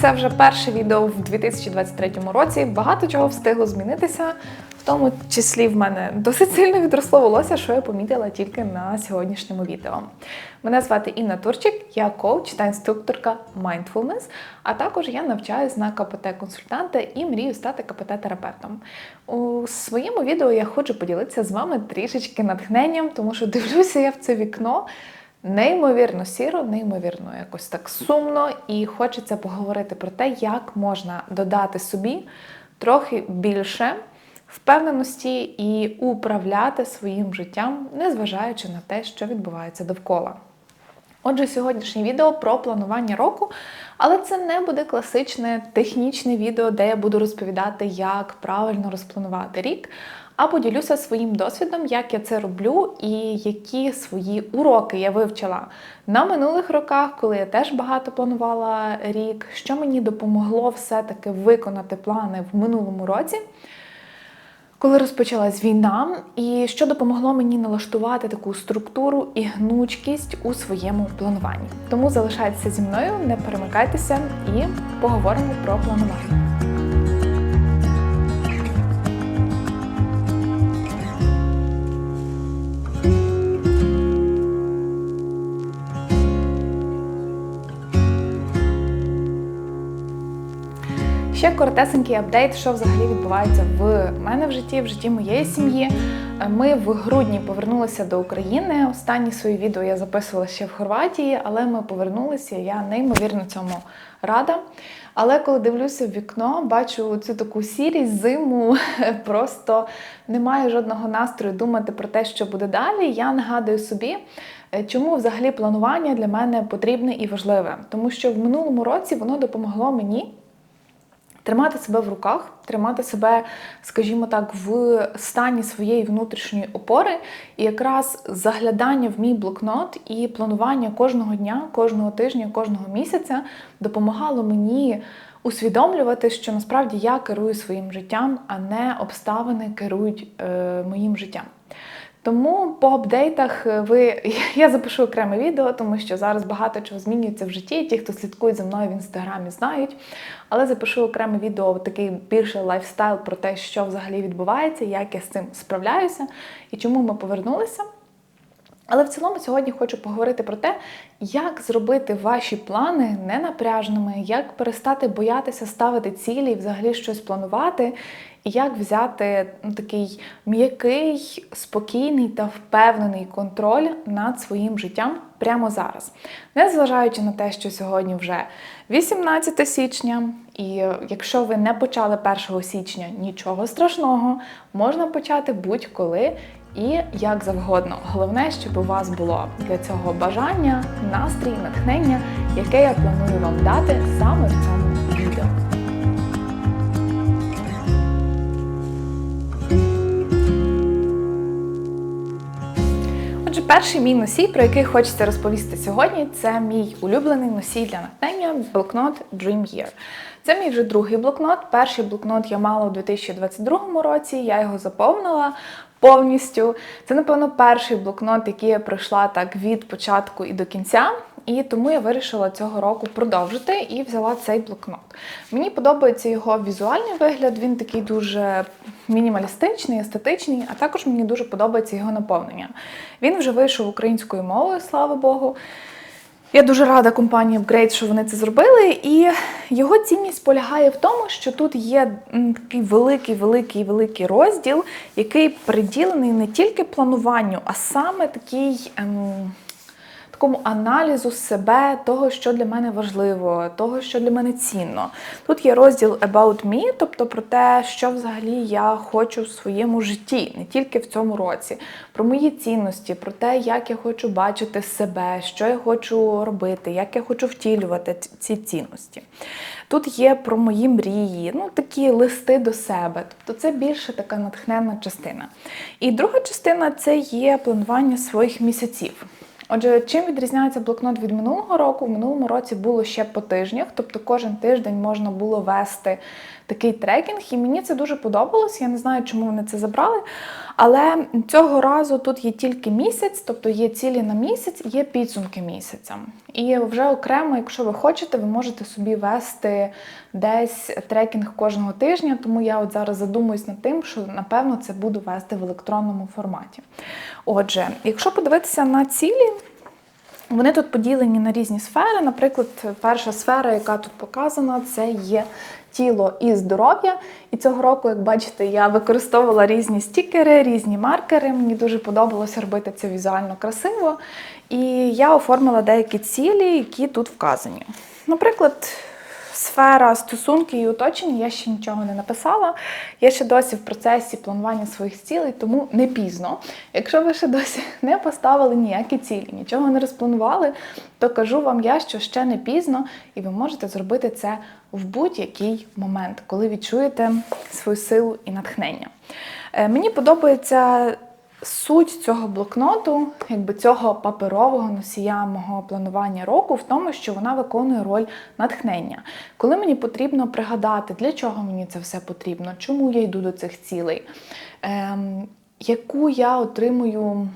це вже перше відео в 2023 році. Багато чого встигло змінитися. В тому числі в мене досить сильно відросло волосся, що я помітила тільки на сьогоднішньому відео. Мене звати Інна Турчик, я коуч та інструкторка Mindfulness, а також я навчаюсь на КПТ-консультанта і мрію стати КПТ-терапевтом. У своєму відео я хочу поділитися з вами трішечки натхненням, тому що дивлюся я в це вікно. Неймовірно сіро, неймовірно, якось так сумно, і хочеться поговорити про те, як можна додати собі трохи більше впевненості і управляти своїм життям, незважаючи на те, що відбувається довкола. Отже, сьогоднішнє відео про планування року, але це не буде класичне технічне відео, де я буду розповідати, як правильно розпланувати рік. А поділюся своїм досвідом, як я це роблю, і які свої уроки я вивчила на минулих роках, коли я теж багато планувала рік, що мені допомогло все-таки виконати плани в минулому році коли розпочалась війна, і що допомогло мені налаштувати таку структуру і гнучкість у своєму плануванні. Тому залишайтеся зі мною, не перемикайтеся і поговоримо про планування. Ще коротесенький апдейт, що взагалі відбувається в мене в житті, в житті моєї сім'ї. Ми в грудні повернулися до України. Останні свої відео я записувала ще в Хорватії, але ми повернулися. Я неймовірно цьому рада. Але коли дивлюся в вікно, бачу цю таку сірість, зиму, просто немає жодного настрою думати про те, що буде далі. Я нагадую собі. Чому взагалі планування для мене потрібне і важливе? Тому що в минулому році воно допомогло мені Тримати себе в руках, тримати себе, скажімо так, в стані своєї внутрішньої опори, і якраз заглядання в мій блокнот і планування кожного дня, кожного тижня, кожного місяця допомагало мені усвідомлювати, що насправді я керую своїм життям, а не обставини керують е, моїм життям. Тому по апдейтах ви я запишу окреме відео, тому що зараз багато чого змінюється в житті. Ті, хто слідкує за мною в інстаграмі, знають. Але запишу окреме відео, такий більше лайфстайл про те, що взагалі відбувається, як я з цим справляюся і чому ми повернулися. Але в цілому сьогодні хочу поговорити про те, як зробити ваші плани ненапряжними, як перестати боятися ставити цілі і взагалі щось планувати, як взяти ну, такий м'який, спокійний та впевнений контроль над своїм життям прямо зараз. Незважаючи на те, що сьогодні вже 18 січня, і якщо ви не почали 1 січня нічого страшного, можна почати будь-коли і як завгодно. Головне, щоб у вас було для цього бажання, настрій, натхнення, яке я планую вам дати саме в цьому перший мій носій, про який хочеться розповісти сьогодні, це мій улюблений носій для натхнення блокнот Dream Year. Це мій вже другий блокнот. Перший блокнот я мала у 2022 році, я його заповнила повністю. Це, напевно, перший блокнот, який я пройшла так від початку і до кінця. І тому я вирішила цього року продовжити і взяла цей блокнот. Мені подобається його візуальний вигляд, він такий дуже мінімалістичний, естетичний, а також мені дуже подобається його наповнення. Він вже вийшов українською мовою, слава Богу. Я дуже рада компанії Upgrade, що вони це зробили, і його цінність полягає в тому, що тут є такий великий, великий, великий розділ, який приділений не тільки плануванню, а саме такий. Ем, такому аналізу себе, того, що для мене важливо, того, що для мене цінно. Тут є розділ About Me, тобто про те, що взагалі я хочу в своєму житті, не тільки в цьому році, про мої цінності, про те, як я хочу бачити себе, що я хочу робити, як я хочу втілювати ці цінності. Тут є про мої мрії, ну такі листи до себе. Тобто це більше така натхненна частина. І друга частина це є планування своїх місяців. Отже, чим відрізняється блокнот від минулого року? В минулому році було ще по тижнях, тобто кожен тиждень можна було вести такий трекінг, і мені це дуже подобалось. Я не знаю, чому вони це забрали. Але цього разу тут є тільки місяць, тобто є цілі на місяць, є підсумки місяця. І вже окремо, якщо ви хочете, ви можете собі вести десь трекінг кожного тижня. Тому я от зараз задумуюсь над тим, що напевно це буду вести в електронному форматі. Отже, якщо подивитися на цілі. Вони тут поділені на різні сфери. Наприклад, перша сфера, яка тут показана, це є тіло і здоров'я. І цього року, як бачите, я використовувала різні стікери, різні маркери. Мені дуже подобалося робити це візуально красиво. І я оформила деякі цілі, які тут вказані. Наприклад, Сфера стосунки і оточення я ще нічого не написала. Я ще досі в процесі планування своїх цілей, тому не пізно. Якщо ви ще досі не поставили ніякі цілі, нічого не розпланували, то кажу вам я, що ще не пізно, і ви можете зробити це в будь-який момент, коли відчуєте свою силу і натхнення. Е, Мені подобається Суть цього блокноту, якби цього паперового носія мого планування року, в тому, що вона виконує роль натхнення. Коли мені потрібно пригадати, для чого мені це все потрібно, чому я йду до цих цілей, ем, яку я отримую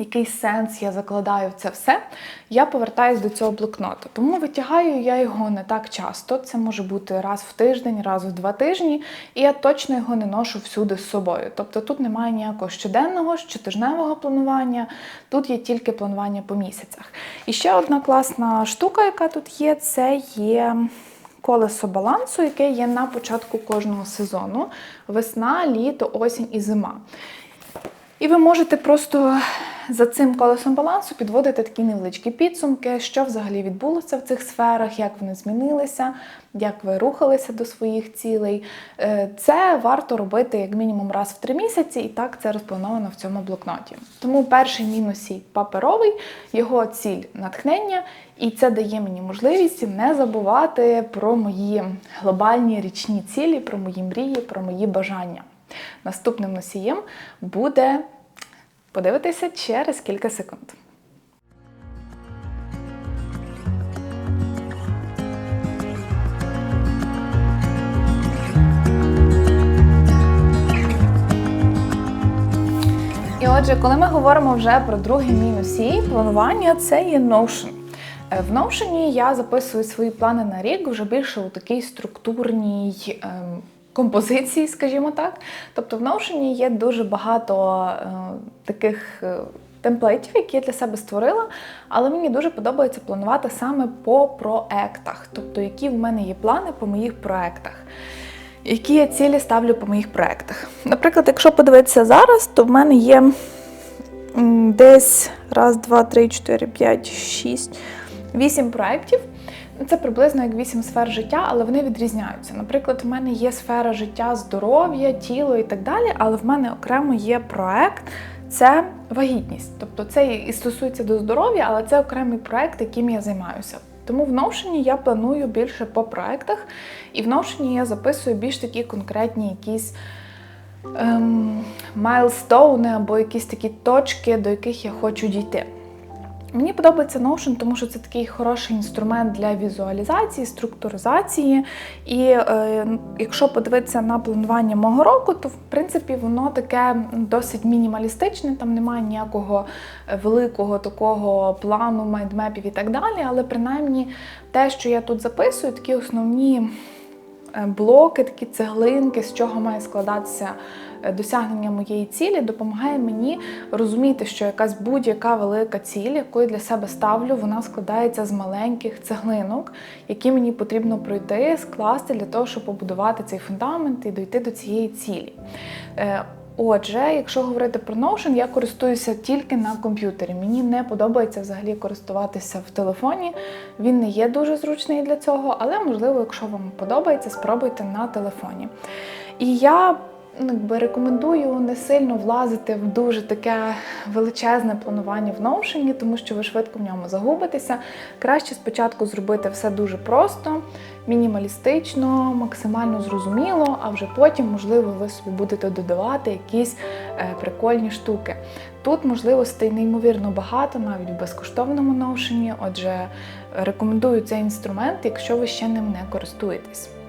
який сенс я закладаю в це все, я повертаюсь до цього блокноту. Тому витягаю я його не так часто. Це може бути раз в тиждень, раз в два тижні, і я точно його не ношу всюди з собою. Тобто тут немає ніякого щоденного, щотижневого планування, тут є тільки планування по місяцях. І ще одна класна штука, яка тут є, це є. Колесо балансу, яке є на початку кожного сезону: весна, літо, осінь і зима. І ви можете просто за цим колесом балансу підводити такі невеличкі підсумки, що взагалі відбулося в цих сферах, як вони змінилися, як ви рухалися до своїх цілей. Е, це варто робити як мінімум раз в три місяці, і так це розплановано в цьому блокноті. Тому перший мінусій паперовий, його ціль натхнення, і це дає мені можливість не забувати про мої глобальні річні цілі, про мої мрії, про мої бажання. Наступним носієм буде подивитися через кілька секунд. І отже, коли ми говоримо вже про другий мінус її планування, це є Notion. Е, В Notion я записую свої плани на рік вже більше у такій структурній ем, композиції, скажімо так. Тобто в Notion є дуже багато е, таких е, темплейтів, які я для себе створила, але мені дуже подобається планувати саме по проектах, тобто які в мене є плани по моїх проектах. Які я цілі ставлю по моїх проектах. Наприклад, якщо подивитися зараз, то в мене є десь раз, два, три, чотири, п'ять, шість, вісім проєктів. Це приблизно як вісім сфер життя, але вони відрізняються. Наприклад, в мене є сфера життя, здоров'я, тіло і так далі, але в мене окремо є проект. Це вагітність, тобто це і стосується до здоров'я, але це окремий проект, яким я займаюся. Тому в Notion я планую більше по проектах, і в Notion я записую більш такі конкретні якісь ем, майлстоуни або якісь такі точки, до яких я хочу дійти. Мені подобається Notion, тому що це такий хороший інструмент для візуалізації, структуризації. І е, якщо подивитися на планування мого року, то в принципі воно таке досить мінімалістичне, там немає ніякого е, великого такого плану, майндмепів і так далі. Але принаймні те, що я тут записую, такі основні е, блоки, такі цеглинки, з чого має складатися досягнення моєї цілі, допомагає мені розуміти, що якась будь-яка велика ціль, яку я для себе ставлю, вона складається з маленьких цеглинок, які мені потрібно пройти, скласти для того, щоб побудувати цей фундамент і дойти до цієї цілі. Е, Отже, якщо говорити про Notion, я користуюся тільки на комп'ютері. Мені не подобається взагалі користуватися в телефоні. Він не є дуже зручний для цього, але можливо, якщо вам подобається, спробуйте на телефоні. І я якби, рекомендую не сильно влазити в дуже таке величезне планування в Notion, тому що ви швидко в ньому загубитеся. Краще спочатку зробити все дуже просто, мінімалістично, максимально зрозуміло, а вже потім, можливо, ви собі будете додавати якісь е, прикольні штуки. Тут можливостей неймовірно багато, навіть в безкоштовному Notion, Отже, рекомендую цей інструмент, якщо ви ще ним не користуєтесь.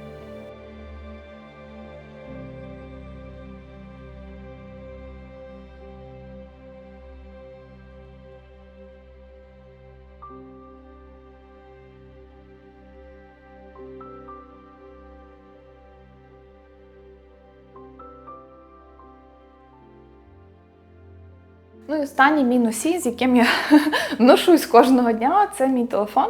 Останній мій носій, з яким я ношусь кожного дня, це мій телефон.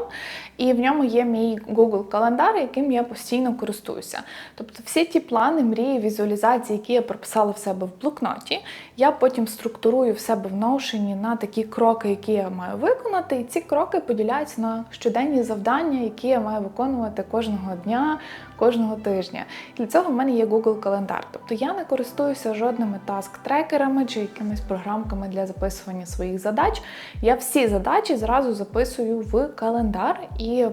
І в ньому є мій Google календар, яким я постійно користуюся. Тобто всі ті плани, мрії, візуалізації, які я прописала в себе в блокноті, я потім структурую в себе в ношенні на такі кроки, які я маю виконати. І ці кроки поділяються на щоденні завдання, які я маю виконувати кожного дня, кожного тижня. Для цього в мене є Google календар. Тобто я не користуюся жодними таск-трекерами чи якимись програмками для записування своїх задач. Я всі задачі зразу записую в календар і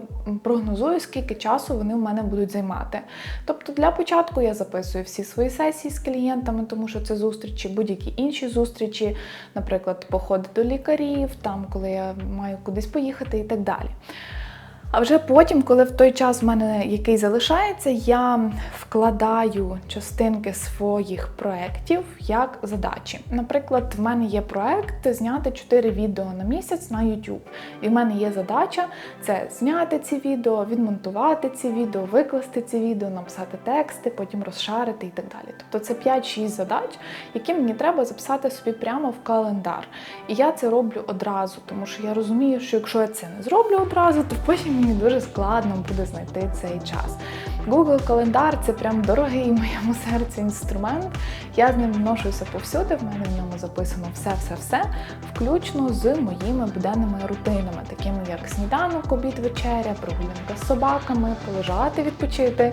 прогнозую, скільки часу вони в мене будуть займати. Тобто, для початку я записую всі свої сесії з клієнтами, тому що це зустрічі, будь-які інші зустрічі, наприклад, походи до лікарів, там коли я маю кудись поїхати і так далі. А вже потім, коли в той час в мене який залишається, я вкладаю частинки своїх проєктів як задачі. Наприклад, в мене є проєкт зняти 4 відео на місяць на YouTube. І в мене є задача це зняти ці відео, відмонтувати ці відео, викласти ці відео, написати тексти, потім розшарити і так далі. Тобто це 5-6 задач, які мені треба записати собі прямо в календар. І я це роблю одразу, тому що я розумію, що якщо я це не зроблю одразу, то потім мені дуже складно буде знайти цей час. Google календар це прям дорогий моєму серці інструмент. Я з ним вношуся повсюди, в мене в ньому записано все-все-все, включно з моїми буденними рутинами, такими як сніданок, обід, вечеря, прогулянка з собаками, полежати, відпочити.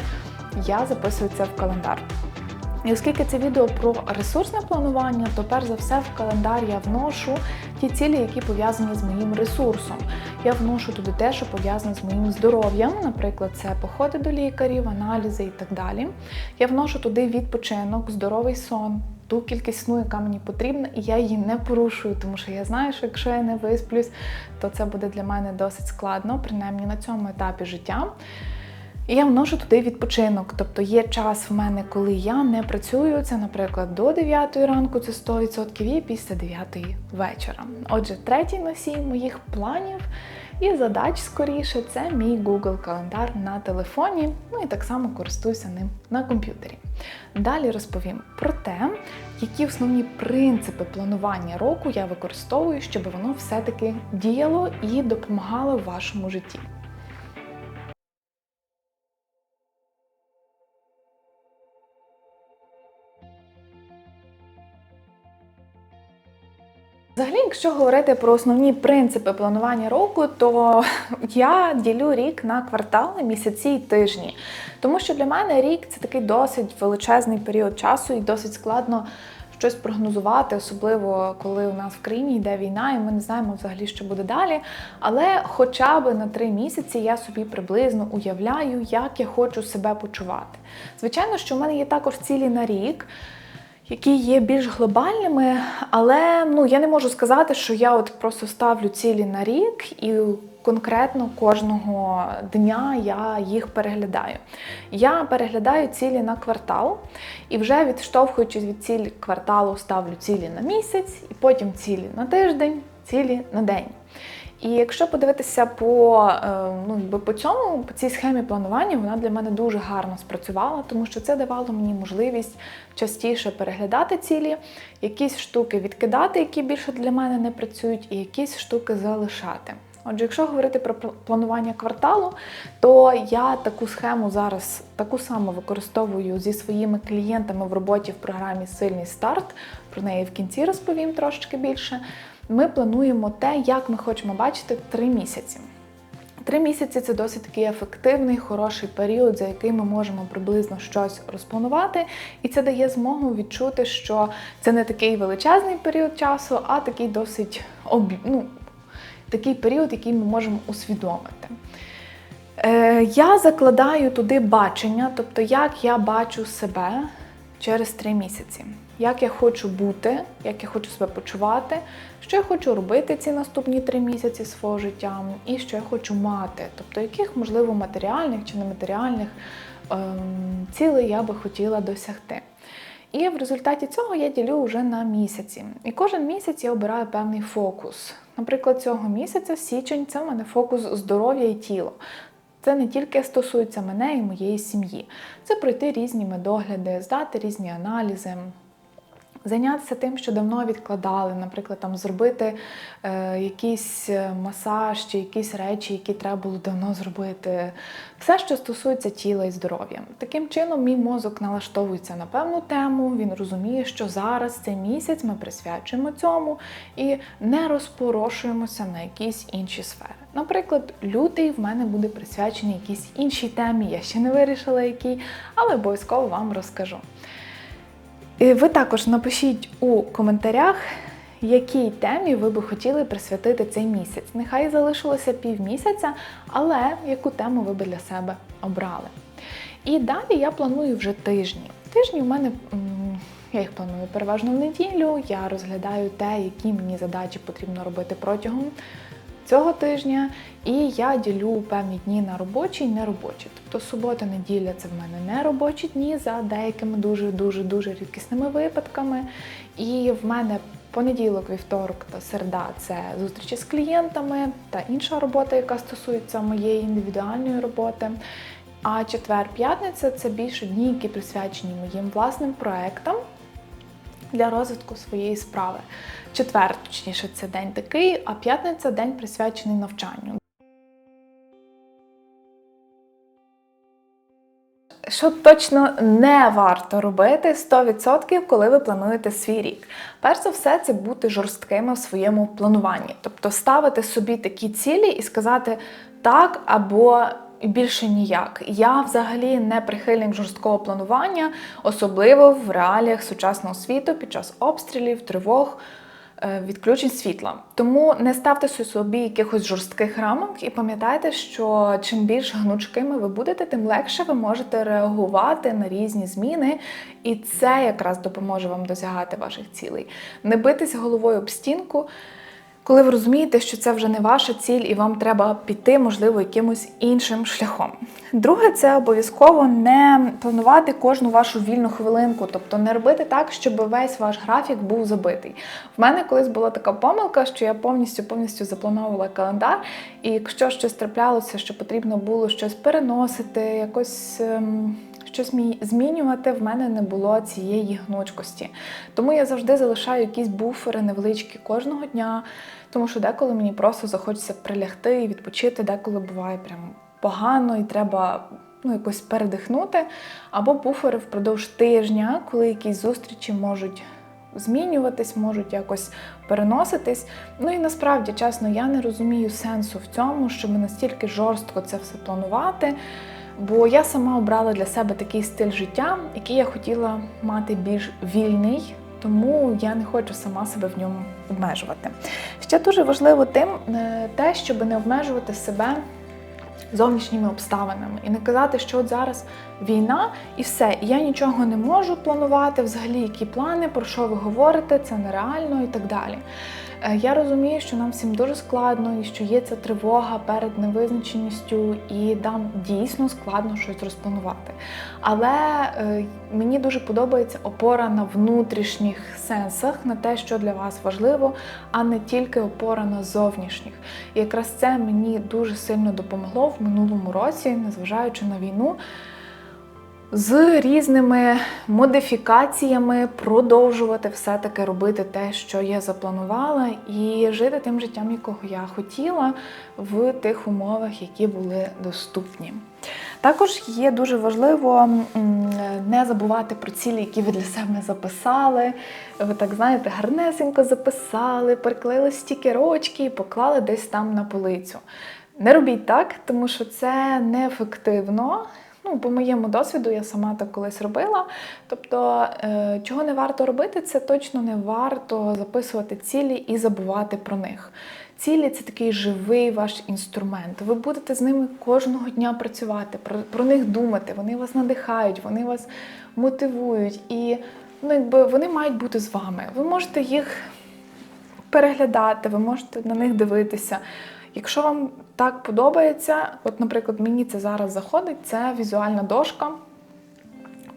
Я записую це в календар. І оскільки це відео про ресурсне планування, то перш за все в календар я вношу ті цілі, які пов'язані з моїм ресурсом. Я вношу туди те, що пов'язане з моїм здоров'ям, наприклад, це походи до лікарів, аналізи і так далі. Я вношу туди відпочинок, здоровий сон. Ту кількість сну, яка мені потрібна, і я її не порушую, тому що я знаю, що якщо я не висплюсь, то це буде для мене досить складно, принаймні на цьому етапі життя. І я вношу туди відпочинок. Тобто є час в мене, коли я не працюю. Це, наприклад, до 9 ранку, це 100% і після 9 вечора. Отже, третій носій моїх планів і задач скоріше це мій Google календар на телефоні. Ну і так само користуюся ним на комп'ютері. Далі розповім про те, які основні принципи планування року я використовую, щоб воно все-таки діяло і допомагало в вашому житті. Якщо говорити про основні принципи планування року, то я ділю рік на квартали, місяці і тижні. Тому що для мене рік це такий досить величезний період часу і досить складно щось прогнозувати, особливо коли у нас в країні йде війна, і ми не знаємо взагалі, що буде далі. Але хоча б на три місяці я собі приблизно уявляю, як я хочу себе почувати. Звичайно, що в мене є також цілі на рік які є більш глобальними, але ну я не можу сказати, що я от просто ставлю цілі на рік і конкретно кожного дня я їх переглядаю. Я переглядаю цілі на квартал і вже відштовхуючись від цілі кварталу, ставлю цілі на місяць, і потім цілі на тиждень, цілі на день. І якщо подивитися по е, ну, по цьому, по цій схемі планування, вона для мене дуже гарно спрацювала, тому що це давало мені можливість частіше переглядати цілі, якісь штуки відкидати, які більше для мене не працюють, і якісь штуки залишати. Отже, якщо говорити про планування кварталу, то я таку схему зараз таку саму використовую зі своїми клієнтами в роботі в програмі Сильний старт. Про неї в кінці розповім трошки більше ми плануємо те, як ми хочемо бачити три місяці. Три місяці це досить такий ефективний, хороший період, за який ми можемо приблизно щось розпланувати, і це дає змогу відчути, що це не такий величезний період часу, а такий досить обі... ну, такий період, який ми можемо усвідомити. Е, Я закладаю туди бачення, тобто як я бачу себе через три місяці як я хочу бути, як я хочу себе почувати, що я хочу робити ці наступні три місяці свого життя, і що я хочу мати, тобто яких, можливо, матеріальних чи нематеріальних ем, цілей я би хотіла досягти. І в результаті цього я ділю вже на місяці. І кожен місяць я обираю певний фокус. Наприклад, цього місяця січень це в мене фокус здоров'я і тіло. Це не тільки стосується мене і моєї сім'ї. Це пройти різні медогляди, здати різні аналізи, Зайнятися тим, що давно відкладали, наприклад, там зробити е, якийсь е, масаж чи якісь речі, які треба було давно зробити. Все, що стосується тіла і здоров'я. Таким чином, мій мозок налаштовується на певну тему. Він розуміє, що зараз цей місяць ми присвячуємо цьому і не розпорошуємося на якісь інші сфери. Наприклад, лютий в мене буде присвячений якійсь іншій темі. Я ще не вирішила, якій, але обов'язково вам розкажу. І ви також напишіть у коментарях, якій темі ви би хотіли присвятити цей місяць. Нехай залишилося півмісяця, але яку тему ви би для себе обрали. І далі я планую вже тижні. Тижні у мене я їх планую переважно в неділю. Я розглядаю те, які мені задачі потрібно робити протягом цього тижня, і я ділю певні дні на робочі і неробочі. Тобто субота, неділя це в мене не робочі дні за деякими дуже дуже дуже рідкісними випадками. І в мене понеділок, вівторок та середа це зустрічі з клієнтами та інша робота, яка стосується моєї індивідуальної роботи. А четвер-п'ятниця це більше дні, які присвячені моїм власним проектам для розвитку своєї справи. Четвер, точніше, це день такий, а п'ятниця день присвячений навчанню. Що точно не варто робити 100%, коли ви плануєте свій рік. Перш за все, це бути жорсткими в своєму плануванні, тобто ставити собі такі цілі і сказати так або більше ніяк. Я взагалі не прихильник жорсткого планування, особливо в реаліях сучасного світу під час обстрілів, тривог. е, Відключень світла. Тому не ставте собі якихось жорстких рамок і пам'ятайте, що чим більш гнучкими ви будете, тим легше ви можете реагувати на різні зміни, і це якраз допоможе вам досягати ваших цілей. Не битись головою об стінку, коли ви розумієте, що це вже не ваша ціль, і вам треба піти, можливо, якимось іншим шляхом. Друге, це обов'язково не планувати кожну вашу вільну хвилинку, тобто не робити так, щоб весь ваш графік був забитий. В мене колись була така помилка, що я повністю повністю заплановувала календар, і якщо щось траплялося, що потрібно було щось переносити, якось. ем, Щось змінювати в мене не було цієї гнучкості. Тому я завжди залишаю якісь буфери невеличкі кожного дня, тому що деколи мені просто захочеться прилягти і відпочити, деколи буває прям погано і треба ну, якось передихнути. Або буфери впродовж тижня, коли якісь зустрічі можуть змінюватись, можуть якось переноситись. Ну і насправді, чесно, я не розумію сенсу в цьому, щоб настільки жорстко це все планувати. Бо я сама обрала для себе такий стиль життя, який я хотіла мати більш вільний, тому я не хочу сама себе в ньому обмежувати. Ще дуже важливо тим е, те, щоб не обмежувати себе зовнішніми обставинами і не казати, що от зараз війна і все, і я нічого не можу планувати, взагалі, які плани, про що ви говорите, це нереально і так далі. Е, Я розумію, що нам всім дуже складно і що є ця тривога перед невизначеністю, і нам дійсно складно щось розпланувати. Але е, мені дуже подобається опора на внутрішніх сенсах, на те, що для вас важливо, а не тільки опора на зовнішніх. І якраз це мені дуже сильно допомогло в минулому році, незважаючи на війну з різними модифікаціями продовжувати все-таки робити те, що я запланувала, і жити тим життям, якого я хотіла, в тих умовах, які були доступні. Також є дуже важливо не забувати про цілі, які ви для себе записали. Ви так знаєте, гарнесенько записали, приклеїли стікерочки і поклали десь там на полицю. Не робіть так, тому що це неефективно. Ну, по моєму досвіду, я сама так колись робила. Тобто, е, чого не варто робити, це точно не варто записувати цілі і забувати про них. Цілі це такий живий ваш інструмент. Ви будете з ними кожного дня працювати, про, про них думати. Вони вас надихають, вони вас мотивують, і ну, якби вони мають бути з вами. Ви можете їх переглядати, ви можете на них дивитися. Якщо вам так подобається, от, наприклад, мені це зараз заходить, це візуальна дошка.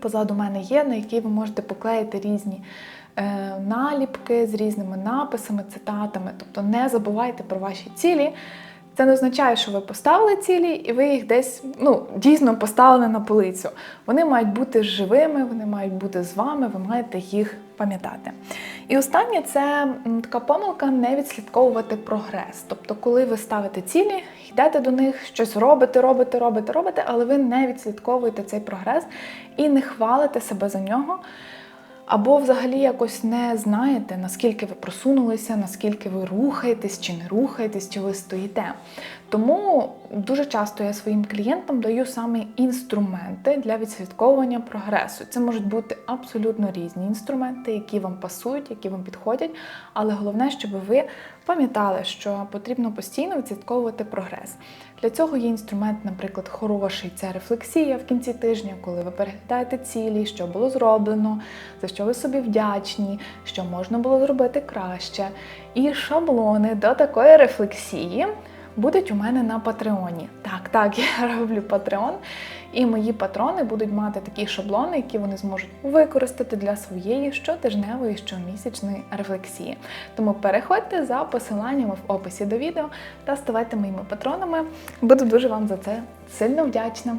Позаду мене є, на якій ви можете поклеїти різні е, наліпки з різними написами, цитатами. Тобто не забувайте про ваші цілі. Це не означає, що ви поставили цілі і ви їх десь ну, дійсно поставили на полицю. Вони мають бути живими, вони мають бути з вами, ви маєте їх пам'ятати. І останнє це така помилка не відслідковувати прогрес. Тобто, коли ви ставите цілі, йдете до них, щось робите, робите, робите, робите, але ви не відслідковуєте цей прогрес і не хвалите себе за нього. Або взагалі якось не знаєте, наскільки ви просунулися, наскільки ви рухаєтесь чи не рухаєтесь, чи ви стоїте. Тому дуже часто я своїм клієнтам даю саме інструменти для відслідковування прогресу. Це можуть бути абсолютно різні інструменти, які вам пасують, які вам підходять. Але головне, щоб ви пам'ятали, що потрібно постійно відслідковувати прогрес. Для цього є інструмент, наприклад, хороший це рефлексія в кінці тижня, коли ви переглядаєте цілі, що було зроблено, за що ви собі вдячні, що можна було зробити краще. І шаблони до такої рефлексії будуть у мене на Патреоні. Так, так, я роблю Патреон, і мої патрони будуть мати такі шаблони, які вони зможуть використати для своєї щотижневої, щомісячної рефлексії. Тому переходьте за посиланнями в описі до відео та ставайте моїми патронами. Буду дуже вам за це сильно вдячна.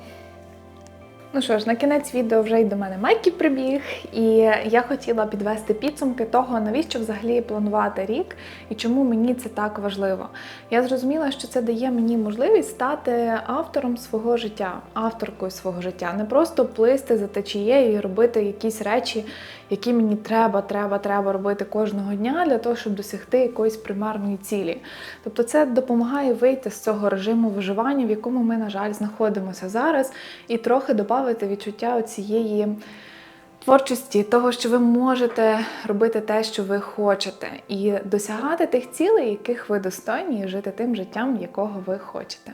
Ну що ж, на кінець відео вже й до мене Майкі прибіг, і я хотіла підвести підсумки того, навіщо взагалі планувати рік і чому мені це так важливо. Я зрозуміла, що це дає мені можливість стати автором свого життя, авторкою свого життя, не просто плисти за течією і робити якісь речі, які мені треба, треба, треба робити кожного дня для того, щоб досягти якоїсь примарної цілі. Тобто, це допомагає вийти з цього режиму виживання, в якому ми, на жаль, знаходимося зараз, і трохи додати відчуття цієї творчості, того, що ви можете робити те, що ви хочете, і досягати тих цілей, яких ви достойні, і жити тим життям, якого ви хочете.